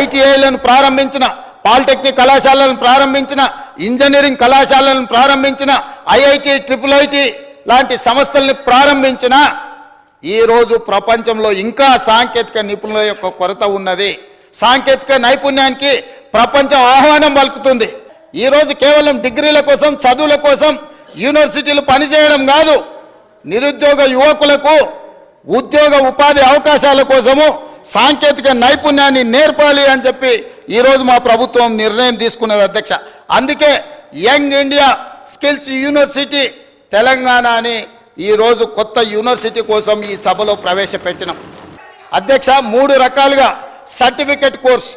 ఐటీఐలను ప్రారంభించిన పాలిటెక్నిక్ కళాశాలను ప్రారంభించిన ఇంజనీరింగ్ కళాశాలను ప్రారంభించిన ఐఐటి ట్రిపుల్ ఐటి లాంటి సంస్థల్ని ప్రారంభించిన ఈరోజు ప్రపంచంలో ఇంకా సాంకేతిక నిపుణుల యొక్క కొరత ఉన్నది. సాంకేతిక నైపుణ్యానికి ప్రపంచం ఆహ్వానం పలుకుతుంది. ఈరోజు కేవలం డిగ్రీల కోసం చదువుల కోసం యూనివర్సిటీలు పనిచేయడం కాదు. నిరుద్యోగ యువకులకు ఉద్యోగ ఉపాధి అవకాశాల కోసము సాంకేతిక నైపుణ్యాన్ని నేర్పాలి అని చెప్పి ఈరోజు మా ప్రభుత్వం నిర్ణయం తీసుకున్నది అధ్యక్ష. అందుకే young India skills university Telangana అని ఈరోజు కొత్త యూనివర్సిటీ కోసం ఈ సభలో ప్రవేశపెట్టినాం. అధ్యక్ష మూడు రకాలుగా సర్టిఫికెట్ కోర్స్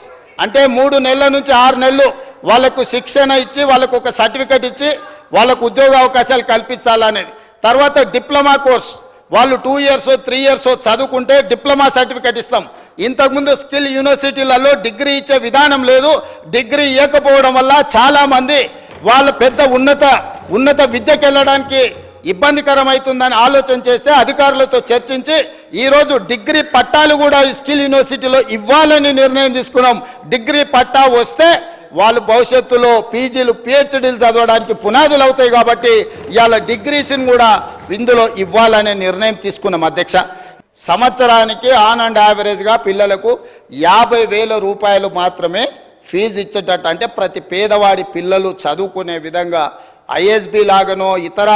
అంటే మూడు నెలల నుంచి ఆరు నెలలు వాళ్ళకు శిక్షణ ఇచ్చి వాళ్ళకు ఒక సర్టిఫికెట్ ఇచ్చి వాళ్ళకు ఉద్యోగ అవకాశాలు కల్పించాలనేది. తర్వాత డిప్లొమా కోర్స్. వాళ్ళు టూ ఇయర్స్ త్రీ ఇయర్స్ చదువుకుంటే డిప్లొమా సర్టిఫికెట్ ఇస్తాం. ఇంతకుముందు స్కిల్ యూనివర్సిటీలలో డిగ్రీ ఇచ్చే విధానం లేదు. డిగ్రీ ఇవ్వకపోవడం వల్ల చాలామంది వాళ్ళ పెద్ద ఉన్నత ఉన్నత విద్యకి వెళ్ళడానికి ఇబ్బందికరమవుతుందని ఆలోచన చేస్తే అధికారులతో చర్చించి ఈరోజు డిగ్రీ పట్టాలు కూడా ఈ స్కిల్ యూనివర్సిటీలో ఇవ్వాలని నిర్ణయం తీసుకున్నాం. డిగ్రీ పట్టా వస్తే వాళ్ళు భవిష్యత్తులో పీజీలు పిహెచ్డీలు చదవడానికి పునాదులు అవుతాయి కాబట్టి ఇవాళ డిగ్రీస్ని కూడా ఇందులో ఇవ్వాలనే నిర్ణయం తీసుకున్నాం అధ్యక్ష. సంవత్సరానికి ఆన్ అండ్ యావరేజ్గా పిల్లలకు యాభై వేల రూపాయలు మాత్రమే ఫీజు ఇచ్చేటట్టు అంటే ప్రతి పేదవాడి పిల్లలు చదువుకునే విధంగా ఐఎస్బి లాగానో ఇతర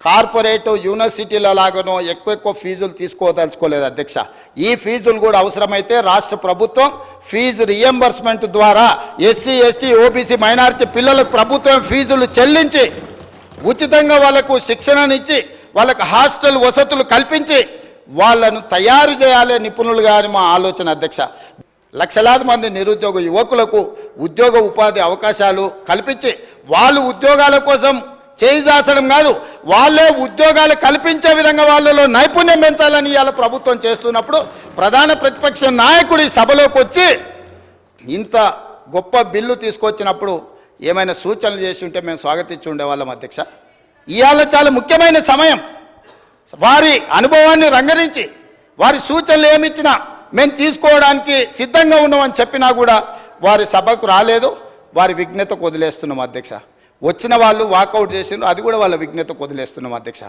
కార్పొరేట్ యూనివర్సిటీల లాగానో ఎక్కువ ఎక్కువ ఫీజులు తీసుకోదలుచుకోలేదు అధ్యక్ష. ఈ ఫీజులు కూడా అవసరమైతే రాష్ట్ర ప్రభుత్వం ఫీజు రియంబర్స్మెంట్ ద్వారా ఎస్సీ ఎస్టీ ఓబీసీ మైనారిటీ పిల్లలకు ప్రభుత్వం ఫీజులు చెల్లించి ఉచితంగా వాళ్ళకు శిక్షణనిచ్చి వాళ్ళకు హాస్టల్ వసతులు కల్పించి వాళ్ళను తయారు చేయాలి నిపుణులుగా అని మా ఆలోచన అధ్యక్ష. లక్షలాది మంది నిరుద్యోగ యువకులకు ఉద్యోగ ఉపాధి అవకాశాలు కల్పించి వాళ్ళు ఉద్యోగాల కోసం చేయిజాసడం కాదు వాళ్ళే ఉద్యోగాలు కల్పించే విధంగా వాళ్ళలో నైపుణ్యం పెంచాలని ఇవాళ ప్రభుత్వం చేస్తున్నప్పుడు ప్రధాన ప్రతిపక్ష నాయకుడు సభలోకి వచ్చి ఇంత గొప్ప బిల్లు తీసుకొచ్చినప్పుడు ఏమైనా సూచనలు చేసి ఉంటే మేము స్వాగతించి ఉండేవాళ్ళం అధ్యక్ష. ఇవాళ చాలా ముఖ్యమైన సమయం. వారి అనుభవాన్ని రంగరించి వారి సూచనలు ఏమిచ్చినా మేము తీసుకోవడానికి సిద్ధంగా ఉన్నామని చెప్పినా కూడా వారి సభకు రాలేదు. వారి విఘ్నతకు వదిలేస్తున్నాం అధ్యక్ష. వచ్చిన వాళ్ళు వాకౌట్ చేసిండ్రు అది కూడా వాళ్ళ విఘ్నతకు వదిలేస్తున్నాం అధ్యక్ష.